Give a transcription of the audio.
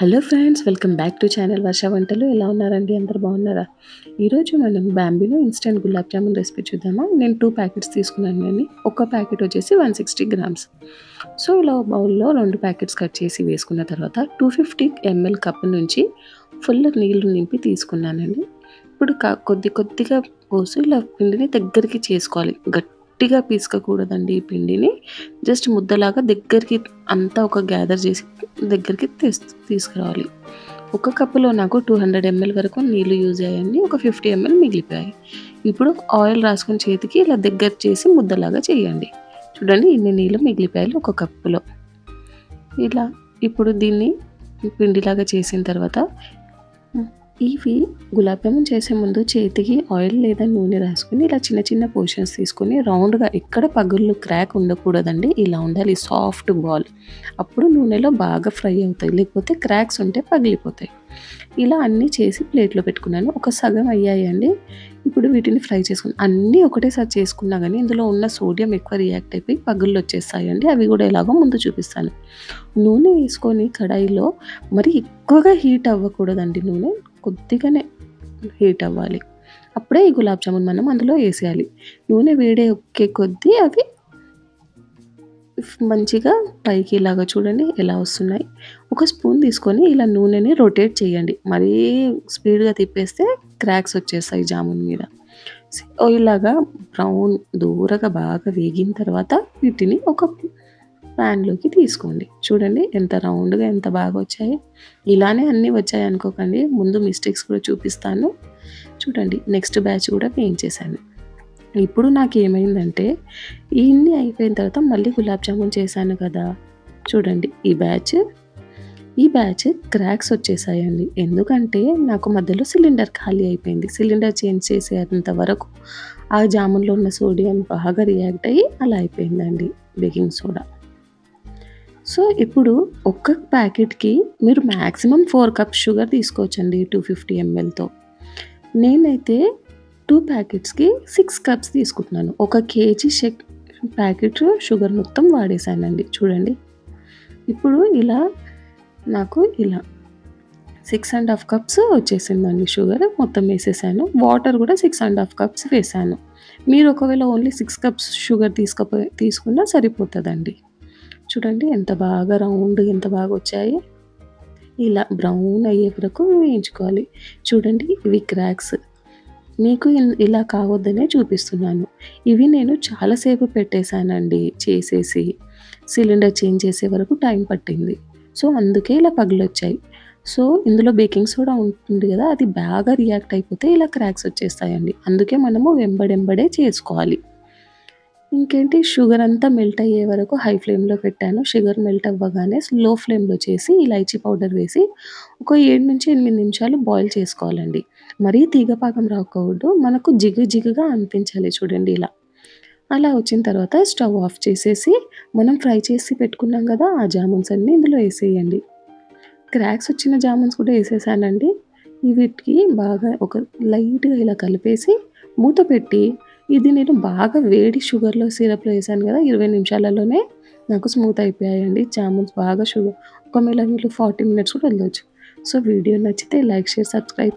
Hello friends welcome back to channel Varsha వంటలు. ఎలా ఉన్నారండి? అందరు బాగున్నారా? ఈరోజు మనం బ్యాంబీలో ఇన్స్టెంట్ గులాబ్ జామున్ రెసిపీ చూద్దామా? నేను టూ ప్యాకెట్స్ తీసుకున్నాను అండి ఒక ప్యాకెట్ వచ్చేసి వన్ సిక్స్టీ గ్రామ్స్. సో ఇలా బౌల్లో రెండు ప్యాకెట్స్ కట్ చేసి వేసుకున్న తర్వాత టూ ఫిఫ్టీ ఎంఎల్ కప్ నుంచి ఫుల్ నీళ్ళు నింపి తీసుకున్నానండి. ఇప్పుడు కొద్ది కొద్దిగా పోసి ఇలా పిండిని దగ్గరికి చేసుకోవాలి. గట్టి గట్టిగా పీసుకోకూడదండి ఈ పిండిని. జస్ట్ ముద్దలాగా దగ్గరికి అంతా ఒక గ్యాదర్ చేసి దగ్గరికి తీసుకురావాలి. ఒక కప్పులో నాకు టూ హండ్రెడ్ ఎంఎల్ వరకు నీళ్ళు యూజ్ అయ్యాయండి. ఒక ఫిఫ్టీ ఎంఎల్ మిగిలిపోయాయి. ఇప్పుడు ఆయిల్ రాసుకొని చేతికి ఇలా దగ్గర చేసి ముద్దలాగా చేయండి. చూడండి ఇన్ని నీళ్ళు మిగిలిపోయాయి ఒక కప్పులో. ఇలా ఇప్పుడు దీన్ని పిండిలాగా చేసిన తర్వాత ఇవి గులాబ్ జామున్ చేసే ముందు చేతికి ఆయిల్ లేదా నూనె రాసుకుని ఇలా చిన్న చిన్న పోర్షన్స్ తీసుకొని రౌండ్గా ఎక్కడ పగుళ్ళు క్రాక్ ఉండకూడదండి. ఇలా ఉండాలి. Soft ball. అప్పుడు నూనెలో బాగా ఫ్రై అవుతాయి. లేకపోతే క్రాక్స్ ఉంటే పగిలిపోతాయి. ఇలా అన్నీ చేసి ప్లేట్లో పెట్టుకున్నాను. ఒక సగం అయ్యాయండి. ఇప్పుడు వీటిని ఫ్రై చేసుకుని అన్నీ ఒకటేసారి చేసుకున్నా కానీ ఇందులో ఉన్న సోడియం ఎక్కువ రియాక్ట్ అయిపోయి పగుళ్ళు వచ్చేస్తాయండి. అవి కూడా ఎలాగో ముందు చూపిస్తాను. నూనె వేసుకొని కడాయిలో మరి ఎక్కువగా హీట్ అవ్వకూడదండి నూనె. కొద్దిగానే హీట్ అవ్వాలి. అప్పుడే ఈ గులాబ్ జామున్ మనం అందులో వేసేయాలి. నూనె వేడే ఒక్కే కొద్దీ అవి మంచిగా పైకి ఇలాగా చూడండి ఎలా వస్తున్నాయి. ఒక స్పూన్ తీసుకొని ఇలా నూనెని రొటేట్ చేయండి. మరీ స్పీడ్గా తిప్పేస్తే క్రాక్స్ వచ్చేస్తాయి జామున్ మీద. ఇలాగా బ్రౌన్ దూరగా బాగా వేగిన తర్వాత వీటిని ఒక ప్యాన్లోకి తీసుకోండి. చూడండి ఎంత రౌండ్గా ఎంత బాగా వచ్చాయి. ఇలానే అన్నీ వచ్చాయి అనుకోకండి. ముందు మిస్టేక్స్ కూడా చూపిస్తాను. చూడండి నెక్స్ట్ బ్యాచ్ కూడా వేయించేసాను ఇప్పుడు నాకు ఏమైందంటే ఇన్ని అయిపోయిన తర్వాత మళ్ళీ గులాబ్ జామున్ చేశాను కదా. చూడండి ఈ బ్యాచ్ ఈ బ్యాచ్ క్రాక్స్ వచ్చేసాయండి. ఎందుకంటే నాకు మధ్యలో సిలిండర్ ఖాళీ అయిపోయింది. సిలిండర్ చేంజ్ చేసేంత వరకు ఆ జామున్లో ఉన్న సోడియం బాగా రియాక్ట్ అయ్యి అలా అయిపోయిందండి బేకింగ్ సోడా. సో ఇప్పుడు ఒక్క ప్యాకెట్కి మీరు మ్యాక్సిమం ఫోర్ కప్స్ షుగర్ తీసుకోవచ్చండి టూ ఫిఫ్టీ ఎంఎల్తో నేనైతే టూ ప్యాకెట్స్కి సిక్స్ కప్స్ తీసుకుంటున్నాను. ఒక కేజీ షెక్ ప్యాకెట్ షుగర్ మొత్తం వాడేసానండి. చూడండి. ఇప్పుడు ఇలా నాకు ఇలా సిక్స్ అండ్ హాఫ్ కప్స్ వచ్చేసిందండి షుగర్ మొత్తం వేసేసాను. వాటర్ కూడా సిక్స్ అండ్ హాఫ్ కప్స్ వేసాను. మీరు ఒకవేళ ఓన్లీ సిక్స్ కప్స్ షుగర్ తీసుకపో తీసుకున్నా సరిపోతుందండి. చూడండి ఎంత బాగా రౌండ్ ఎంత బాగా వచ్చాయి. ఇలా బ్రౌన్ అయ్యే వరకు వేయించుకోవాలి. చూడండి ఇవి క్రాక్స్. మీకు ఇలా కావద్దనే చూపిస్తున్నాను. ఇవి నేను చాలాసేపు పెట్టేశానండి చేసేసి. సిలిండర్ చేంజ్ చేసే వరకు టైం పట్టింది. సో అందుకే ఇలా పగిలొచ్చాయి. సో ఇందులో బేకింగ్ సోడా ఉంటుంది కదా అది బాగా రియాక్ట్ అయిపోతే ఇలా క్రాక్స్ వచ్చేస్తాయండి. అందుకే మనము వెంబడెంబడే చేసుకోవాలి. ఇంకేంటి? షుగర్ అంతా మెల్ట్ అయ్యే వరకు హై ఫ్లేమ్లో పెట్టాను. షుగర్ మెల్ట్ అవ్వగానే స్లో ఫ్లేమ్లో చేసి ఇలైచీ పౌడర్ వేసి ఒక ఏడు నుంచి ఎనిమిది నిమిషాలు బాయిల్ చేసుకోవాలండి. మరీ తీగపాకం రాకూడదు. మనకు జిగు జిగుగా అనిపించాలి చూడండి ఇలా. అలా వచ్చిన తర్వాత స్టవ్ ఆఫ్ చేసేసి మనం ఫ్రై చేసి పెట్టుకున్నాం కదా ఆ జామున్స్ అన్నీ ఇందులో వేసేయండి. క్రాక్స్ వచ్చిన జామున్స్ కూడా వేసేసానండి. వీటికి బాగా ఒక లైట్గా ఇలా కలిపేసి మూత పెట్టి ఇది నేను బాగా వేడి షుగర్లో సిరప్లో వేసాను కదా ఇరవై నిమిషాలలోనే నాకు స్మూత్ అయిపోయాయండి. జామున్స్ బాగా షుగర్ ఒక మీరు ఫార్టీ మినిట్స్ కూడా వెళ్ళొచ్చు. సో వీడియో నచ్చితే లైక్ షేర్ సబ్స్క్రైబ్